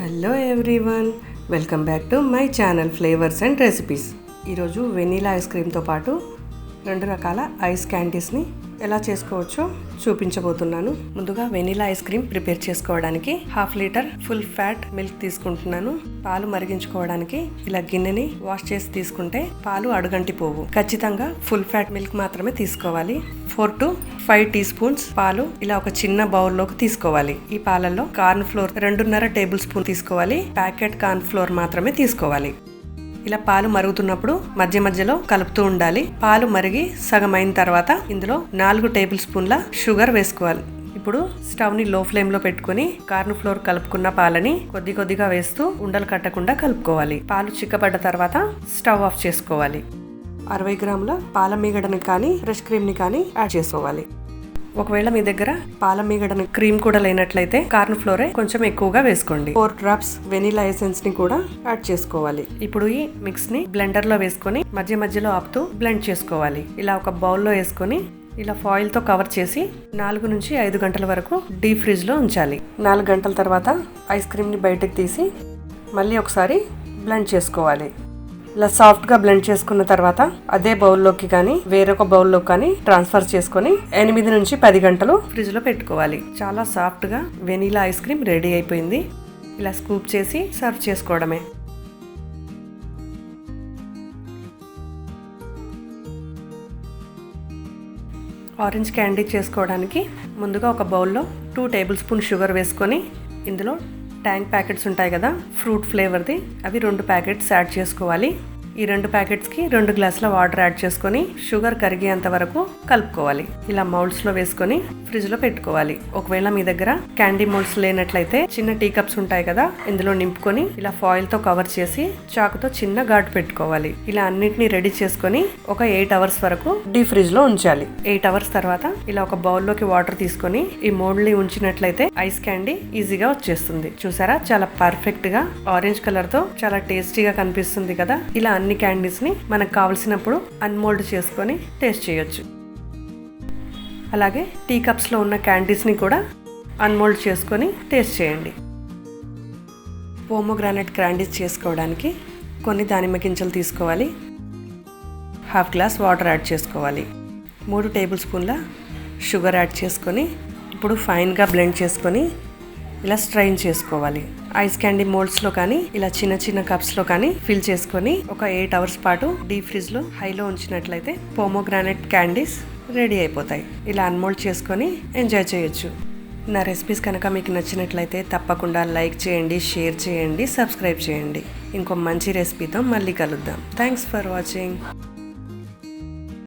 Hello everyone welcome back to my channel flavours and recipes ఈరోజు vanilla ice క్రీమ్తో పాటు రెండు రకాల ఐస్ క్యాండీస్ని ఎలా చేసుకోవచ్చో చూపించబోతున్నాను. ముందుగా వెనీలా ఐస్ క్రీమ్ ప్రిపేర్ చేసుకోవడానికి half litre full fat milk తీసుకుంటున్నాను. పాలు మరిగించుకోవడానికి ఇలా గిన్నెని వాష్ చేసి తీసుకుంటే పాలు అడుగంటి పోవు. ఖచ్చితంగా ఫుల్ ఫ్యాట్ మిల్క్ మాత్రమే తీసుకోవాలి. Four to five teaspoons పాలు ఇలా ఒక చిన్న బౌల్లోకి తీసుకోవాలి. ఈ పాలల్లో కార్న్ ఫ్లోర్ రెండున్నర టేబుల్ స్పూన్ తీసుకోవాలి. ప్యాకెట్ కార్న్ ఫ్లోర్ మాత్రమే తీసుకోవాలి. ఇలా పాలు మరుగుతున్నప్పుడు మధ్య మధ్యలో కలుపుతూ ఉండాలి. పాలు మరిగి సగం అయిన తర్వాత ఇందులో నాలుగు టేబుల్ స్పూన్ల షుగర్ వేసుకోవాలి. ఇప్పుడు స్టవ్ని లో ఫ్లేమ్లో పెట్టుకుని కార్న్ ఫ్లోర్ కలుపుకున్న పాలని కొద్ది కొద్దిగా వేస్తూ ఉండలు కట్టకుండా కలుపుకోవాలి. పాలు చిక్కబడ్డ తర్వాత స్టవ్ ఆఫ్ చేసుకోవాలి. అరవై గ్రాముల పాల మీగడని కానీ ఫ్రెష్ క్రీమ్ని కానీ యాడ్ చేసుకోవాలి. ఒకవేళ మీ దగ్గర పాల మీగడని క్రీమ్ కూడా లేనట్లయితే కార్న్ ఫ్లోరే కొంచెం ఎక్కువగా వేసుకోండి. ఫోర్ డ్రాప్స్ వెనీలా ఎసెన్స్ని కూడా యాడ్ చేసుకోవాలి. ఇప్పుడు ఈ మిక్స్ని బ్లెండర్లో వేసుకొని మధ్య మధ్యలో ఆపుతూ బ్లెండ్ చేసుకోవాలి. ఇలా ఒక బౌల్లో వేసుకొని ఇలా ఫాయిల్తో కవర్ చేసి నాలుగు నుంచి ఐదు గంటల వరకు డీప్ ఫ్రిడ్జ్లో ఉంచాలి. నాలుగు గంటల తర్వాత ఐస్ క్రీమ్ని బయటకు తీసి మళ్ళీ ఒకసారి బ్లెండ్ చేసుకోవాలి. ఇలా సాఫ్ట్గా బ్లెండ్ చేసుకున్న తర్వాత అదే బౌల్లోకి కానీ వేరొక బౌల్లో కానీ ట్రాన్స్ఫర్ చేసుకొని ఎనిమిది నుంచి పది గంటలు ఫ్రిడ్జ్లో పెట్టుకోవాలి. చాలా సాఫ్ట్గా వెనీలా ఐస్ క్రీమ్ రెడీ అయిపోయింది. ఇలా స్కూప్ చేసి సర్వ్ చేసుకోవడమే. ఆరెంజ్ క్యాండీ చేసుకోవడానికి ముందుగా ఒక బౌల్లో టూ టేబుల్ స్పూన్ షుగర్ వేసుకొని ఇందులో ట్యాంక్ ప్యాకెట్స్ ఉంటాయి కదా ఫ్రూట్ ఫ్లేవర్ది అవి రెండు ప్యాకెట్స్ యాడ్ చేసుకోవాలి. ఈ రెండు ప్యాకెట్స్కి రెండు గ్లాసుల వాటర్ యాడ్ చేసుకొని షుగర్ కరిగేంత వరకు కలుపుకోవాలి. ఇలా మౌల్డ్స్లో వేసుకొని ఫ్రిడ్జ్లో పెట్టుకోవాలి. ఒకవేళ మీ దగ్గర క్యాండీ మౌల్డ్స్ లేనట్లయితే చిన్న టీ కప్స్ ఉంటాయి కదా ఇందులో నింపుకొని ఇలా ఫాయిల్తో కవర్ చేసి చాకుతో చిన్న ఘాటు పెట్టుకోవాలి. ఇలా అన్నిటిని రెడీ చేసుకొని ఒక ఎయిట్ అవర్స్ వరకు డీ ఫ్రిడ్జ్లో ఉంచాలి. ఎయిట్ అవర్స్ తర్వాత ఇలా ఒక బౌల్లోకి వాటర్ తీసుకొని ఈ మోల్డ్ని ఉంచినట్లయితే ఐస్ క్యాండీ ఈజీగా వచ్చేస్తుంది. చూసారా? చాలా పర్ఫెక్ట్గా ఆరెంజ్ కలర్తో చాలా టేస్టీగా కనిపిస్తుంది కదా? ఇలా అన్ని క్యాండీస్ని మనకు కావలసినప్పుడు అన్మోల్డ్ చేసుకొని టేస్ట్ చేయొచ్చు. అలాగే టీ కప్స్లో ఉన్న క్యాండీస్ని కూడా అన్మోల్డ్ చేసుకొని టేస్ట్ చేయండి. పోమోగ్రానైట్ క్యాండీస్ చేసుకోవడానికి కొన్ని దానిమ్మ గింజలు తీసుకోవాలి. హాఫ్ గ్లాస్ వాటర్ యాడ్ చేసుకోవాలి. మూడు టేబుల్ స్పూన్ల షుగర్ యాడ్ చేసుకొని ఇప్పుడు ఫైన్గా బ్లెండ్ చేసుకొని ఇలా స్ట్రైన్ చేసుకోవాలి. ఐస్ క్యాండీ మోల్డ్స్లో కానీ ఇలా చిన్న చిన్న కప్స్లో కానీ ఫిల్ చేసుకొని ఒక ఎయిట్ అవర్స్ పాటు డీప్ ఫ్రిడ్జ్లో హైలో ఉంచినట్లయితే పోమోగ్రానైట్ క్యాండీస్ రెడీ అయిపోతాయి. ఇలా అన్మోల్డ్ చేసుకొని ఎంజాయ్ చేయొచ్చు. నా రెసిపీస్ కనుక మీకు నచ్చినట్లయితే తప్పకుండా లైక్ చేయండి షేర్ చేయండి సబ్స్క్రైబ్ చేయండి. ఇంకో మంచి రెసిపీతో మళ్ళీ కలుద్దాం. Thanks for watching.